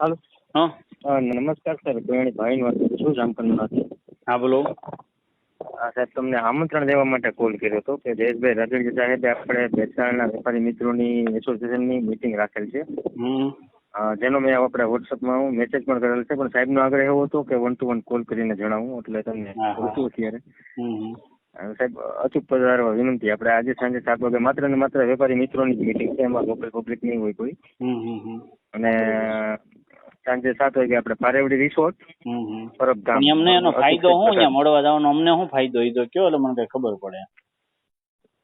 હાલો. હા. નમસ્કાર સર ગોયણી ભાઈ વાત કરું છું? જામકંડમાંથી હા બોલો. હા સાહેબ તમને આમંત્રણ દેવા માટે કોલ કર્યો હતો કે જયેશભાઈ રાદડિયા સાહેબે આપણે ભેસાણના વેપારી મિત્રોની એસોસિએશનની મિટિંગ રાખેલ છે. જેનો મેં આપણે વોટ્સઅપમાં હું મેસેજ પણ કરેલ છે પણ સાહેબનો આગ્રહ એવો હતો કે વન ટુ વન કોલ કરીને જણાવું એટલે તમને હા. અત્યારે. સાહેબ અચૂક પધારવા વિનંતી આપણે આજે સાંજે સાત વાગે માત્ર ને માત્ર વેપારી મિત્રોની જ મિટિંગ છે એમાં લોકલ પબ્લિક નહીં હોય કોઈ. અને સાંજે સાત વાગે આપણે પારેવડી રિસોર્ટ પરબધામ એમને એનો ફાયદો શું? અહીંયા મળવા જવાનો અમને શું ફાયદો? એ તો કયો એટલે મને કઈ ખબર પડે.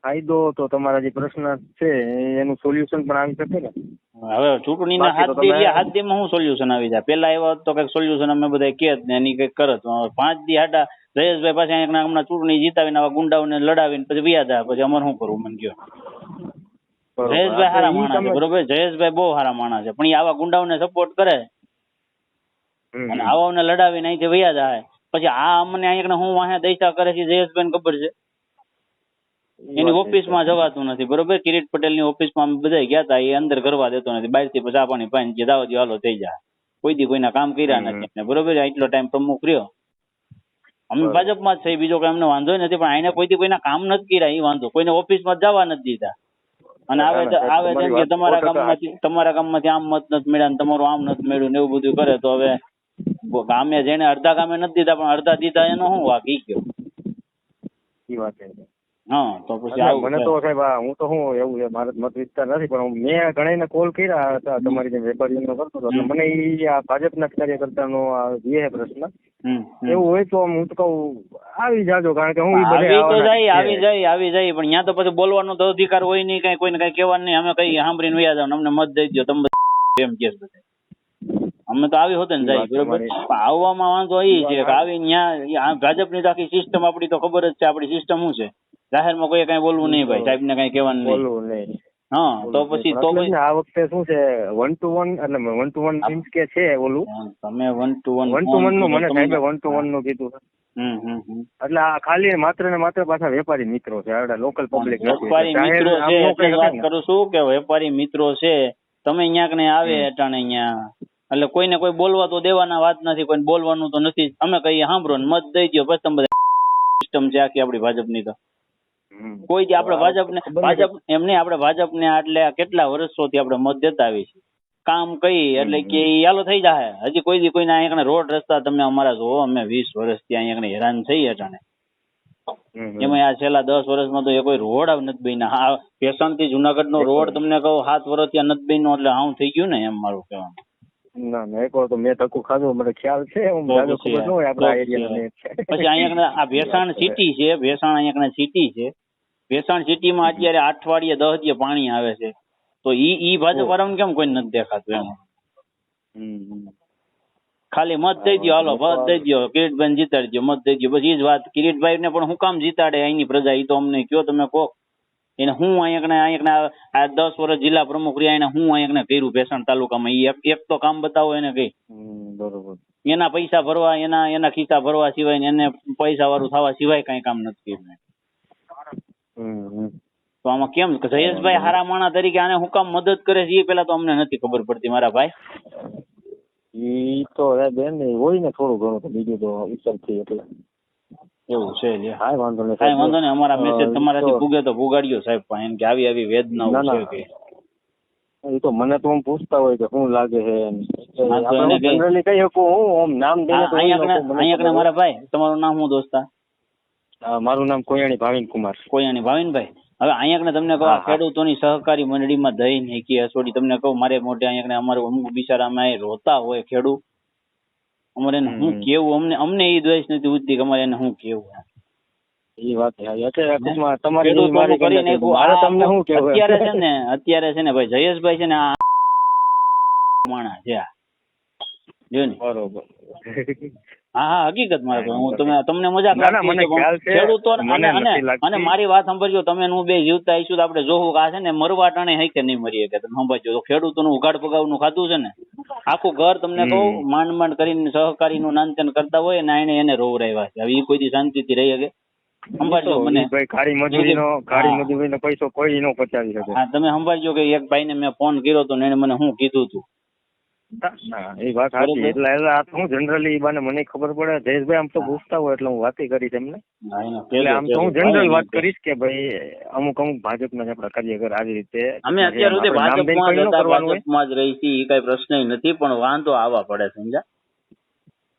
ફાયદો તો તમારા જે પ્રશ્ન છે એનું સોલ્યુશન પણ આવી શકે ને. હવે ચૂંટણીના ના હાથ દી હાથ દીમાં શું સોલ્યુશન આવી જાય? પેલા એવા તો કંઈક સોલ્યુશન અમે બધા કે જ ને એની કંઈક કરત પાંચ દી હાડા જયેશભાઈ પાસે હમણાં ચૂંટણી જીતાવીને આવા ગુંડાઓને લડાવીને પછી વ્યાજ આવે પછી અમારે શું કરવું મને કયો જયેશભાઈ સારા માણસ છે બરોબર? જયેશભાઈ બહુ સારા માણસ છે. પણ એ આવા ગુંડાઓને સપોર્ટ કરે. અને આવાઓને લડાવીને અહીંથી વયા જાય. પછી આ અમને અહીંયા હું વાહે દૈસા કરે છે જયેશભાઈને ખબર છે? એની ઓફિસ ઓફિસમાં જવાતું નથી બરોબર? કિરીટ પટેલની ઓફિસમાં અમે બધા ગયા હતા એ અંદર કરવા દેતો નથી. બહારથી થી ચા પાણી પાણી જે દાવા હાલો થઈ જાય કોઈ દી કોઈના કામ કર્યા નથી બરોબર? એટલો ટાઈમ પ્રમુખ રહ્યો. અમે. ભાજપમાં જ છે બીજો કઈ અમને વાંધો નથી પણ આને કોઈ દી કોઈના કામ નથી કર્યા એ વાંધો. કોઈને ઓફિસમાં જ જવા નથી દીધા. અને આવે આવે છે તમારી કે તમારા ગામમાંથી તમારા ગામમાંથી આમ મત નથી મળ્યા ને તમારું આમ નથી મળ્યું ને એવું બધું કરે તો હવે ગામે જેને અડધા ગામે નથી દીધા પણ અડધા દીધા એનો શું વાક? ઈ કયો? ઈ વાત છે. હા તો પછી મને તો સાહેબ હું તો હું એવું છે મારો મત વિસ્તાર નથી પણ મેં ઘણાને કોલ કર્યા હતા તમારી જેમ વેપારીઓનો કરતો હતો મને ઈ આ ભાજપના કાર્યકર્તાનો આ જે પ્રશ્ન. એવું હોય તો હું તો કહું આવી જાજો કારણ કે હું ઈ બધે આવી તો જાય આવી જાય આવી જાય પણ ત્યાં તો પછી બોલવાનો તો અધિકાર હોય નહીં કઈ કોઈને કઈ કહેવાનું નહીં અમે કઈ સાંભળીને વ્યાજ અમને મત દઈ દો તમે એમ કે બધા. અમે તો આવી હોત ને જાય બરોબર? આવવામાં વાંધો એ છે કે આવી ત્યાં ભાજપની તો આખી સિસ્ટમ આપણી તો ખબર જ છે આપણી સિસ્ટમ શું છે? જાહેરમાં કોઈ કઈ બોલવું નહીં ભાઈ સાહેબ ને કઈ કહેવાનું નહીં. બોલવું નહીં. હા તો પછી તો આ વખતે શું છે વન ટુ વન એટલે વન ટુ વન મીન્સ કે છે ઓલું તમે one two one one two વનનું મને સાહેબે વન ટુ વનનું કીધું. એટલે આ ખાલી માત્ર ને માત્ર પાછા વેપારી મિત્રો છે આપડા લોકલ પબ્લિક વેપારી મિત્રો છે એટલે વાત કરું છું કે વેપારી મિત્રો છે તમે અહીંયા કને આવે. અટાણે અહીંયા એટલે કોઈને કોઈ બોલવા તો દેવાના વાત નથી કોઈ બોલવાનું તો નથી. અમે કહીએ સાંભળો ને મત દઈ દો પછી તમે સિસ્ટમ છે આખી આપણી ભાજપની તો. કોઈ જે આપણે ભાજપને ભાજપ એમને આપણે ભાજપને આટલે કેટલા વર્ષોથી આપણે મત દેતા આવી છે કામ કઈ એટલે કે યાલો થઈ જાય હજી કોઈ દી કોઈના અહીંયા રોડ રસ્તા તમે અમારા જોવો અમે વીસ વર્ષથી અહીંયા હેરાન થઈ અટાણે એમાં આ છેલ્લા દસ વર્ષમાં તો એ કોઈ રોડ આવ નથી બન્યા. હા પેશનથી જુનાગઢ નો રોડ તમને કહું સાત વર્ષ ત્યાં નથી બન્યો એટલે હાવ થઈ ગયું ને એમ મારું કહેવાનું. ના ના એક વાર તો મેં ધક્કું ખાધું મને ખ્યાલ છે હું જાજો ખબર ન હોય આપણા એરિયાનો પછી પછી અહીંયા આ ભેસાણ સિટી છે ભેસાણ અહીંયા સિટી છે. ભેસાણ સિટીમાં અત્યારે અઠવાડિયે દસ દિવસ પાણી આવે છે તો ઈ ઈ ભાજપ વાળાને કેમ કોઈ નથી દેખાતું એમ? ખાલી મત દઈ દો હાલો મત દઈ દો કિરીટભાઈ જીતાડી દો મત દઈ દો બસ ઈ જ વાત. કિરીટભાઈ ને પણ હું કામ જીતાડે અહીંની પ્રજા ઈ તો અમને કયો તમે કહો એને હું અહીંયા અહીંયા આ દસ વર્ષ જિલ્લા પ્રમુખ રહ્યા એને હું અહીંયા કર્યું ભેસાણ તાલુકામાં. ઈ એક એક તો કામ બતાવો એને કઈ. બરોબર. એના પૈસા ભરવા એના એના ખિસ્સા ભરવા સિવાય એને પૈસા વાળું થવા સિવાય કઈ કામ નથી કર્યું. તો આમાં કેમ? જયેશભાઈ હારા માણા તરીકે આને હું કામ મદદ કરે છે એ પેલા તો અમને નથી ખબર પડતી મારા ભાઈ. ઈ તો બેન હોય ને થોડું ઘણું બીજું તો ઉપરથી એટલે. એવું છે લ્યા. કાંઈ વાંધો નહીં. કાંઈ વાંધો નહીં. અમારા મેસેજ તમારાથી પૂગે તો પુગાડ્યો સાહેબ પણ એમ કે આવી આવી વેદનાઓ છે કે. એ તો મને તો આમ પૂછતા હોય કે શું લાગે છે હા, જનરલી કહી શકું હું આમ નામ દઈને તો અહીંયા મારા ભાઈ તમારું નામ શું દોસ્તા મારું નામ કોયાણી ભાવિન કુમાર કોયાની ભાવિનભાઈ. હવે અહીંયા તમને કહું હા, હા. ખેડૂતોની સહકારી મંડળીમાં દહીં હેકી હસોડી. તમને કહું મારે મોઢે અહીંયા અમારે અમુક બિચારા અમે રોતા હોય ખેડૂત. અમારે એને શું કેવું? અમને અમને એ દ્વેષ નથી ઉઠતી કે અમારે એને શું કેવું એ વાત અત્યારે છે. ને અત્યારે છે ને ભાઈ જયેશભાઈ છે ને આ માણસ છે ને? બરોબર. હા હા હકીકત મારે હું તમે તમને મજાક ના, ના, છે. ખેડૂતો અને મારી વાત સાંભળજો તમે હું બે જીવતા આવીશું તો આપણે જોવું કે આ છે ને મરવા ટાણે હઈ કે નહીં મરીએ કે તમે સાંભળજો. તો ખેડૂતોનું ઉઘાડ પગાવનું ખાતું છે ને? આખું ઘર તમને કહું માંડ માંડ કરીને સહકારીનું નાનતેન કરતા હોય ને એને એને રોવરાવ્યા છે. હવે એ કોઈ દી શાંતિથી રહી શકે? સંભાળજો તો મને. ભાઈ ખારી મજૂરીનો હા. ખારી મજૂરીનો પૈસો કોઈ નો પચાવી શકે. હા તમે સંભાળજો કે એક ભાઈને મેં ફોન કર્યો તો ને એને મને શું કીધું હતું ના, એ વાત સાચી. એટલે આ તો હું જનરલી એ બાને મને ખબર પડે? જયેશભાઈ આમ તો પૂછતા હોય એટલે હું વાતે કરી એમને. એટલે આમ તો હું. જનરલ વાત કરીશ કે ભાઈ અમુક અમુક ભાજપના જ આપણા કાર્યકર આવી રીતે અમે અત્યાર સુધી ભાજપમાં જ રહી છીએ એ કઈ પ્રશ્ન નથી પણ વાંધો આવવા પડે સમજા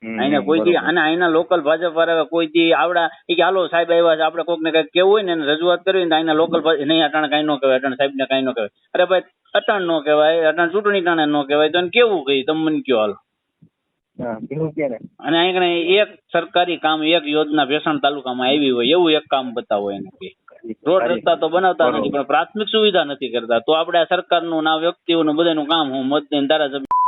આઈને કોઈથી અને અહીંના લોકલ ભાજપ વાળા કોઈથી આવડા એ કે હાલો સાહેબ આવ્યા છે આપણે કોકને કંઈક કેવું હોય ને એને રજૂઆત કરવી ને અહીંના લોકલ નહીં અટાણ કઈ નો કહેવાય અટાણ સાહેબ ને કઈ નો કહેવાય. અરે ભાઈ અટાણ નો કહેવાય અટાણ ચૂંટણી ટાણે નો કહેવાય તો એને કેવું કહી તમે મને કયો હાલો. ને અને અહીં એક સરકારી કામ એક યોજના ભેસાણ તાલુકામાં આવી હોય એવું એક કામ બતાવો એને કે રોડ રસ્તા તો બનાવતા નથી પણ પ્રાથમિક સુવિધા નથી કરતા. તો આપણે આ સરકારનું ના વ્યક્તિઓનું બધાનું કામ હું મત ધારાસભ્ય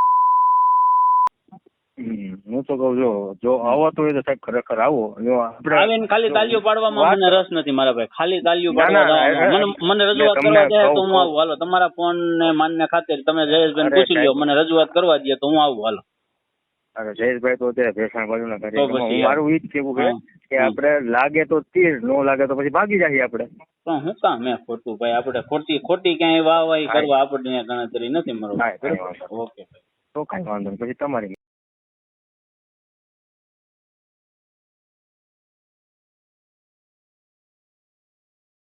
હું તો કહું જો જો આવતો હોય તો સાહેબ ખરેખર આવો. જો આપણે આવીને ખાલી તાલીઓ પાડવામાં મને રસ નથી મારા ભાઈ. ખાલી તાલીઓ ના, ના, પાડવા ના, મને રજૂઆત કરવા દે તો હું આવું. હાલો તમારા ફોન ને માન્ય ખાતર તમે જયેશભાઈ પૂછી લ્યો. મને રજૂઆત કરવા દે તો હું આવું. હાલો. અરે જયેશભાઈ તો અત્યારે ભેસાણ બાજુના તો કાર્યક્રમમાં મારું ઈ જ કેવું છે કે આપણે લાગે તો તીર નો લાગે તો પછી ભાગી જઈએ આપણે. પણ હું કામ મેં ખોટું? ભાઈ આપણે ખોટી ખોટી ક્યાંય વાહ કરવા આપણને ગણતરી નથી મારો. ઓકે તો કઈ વાંધો નહીં. પછી તમારી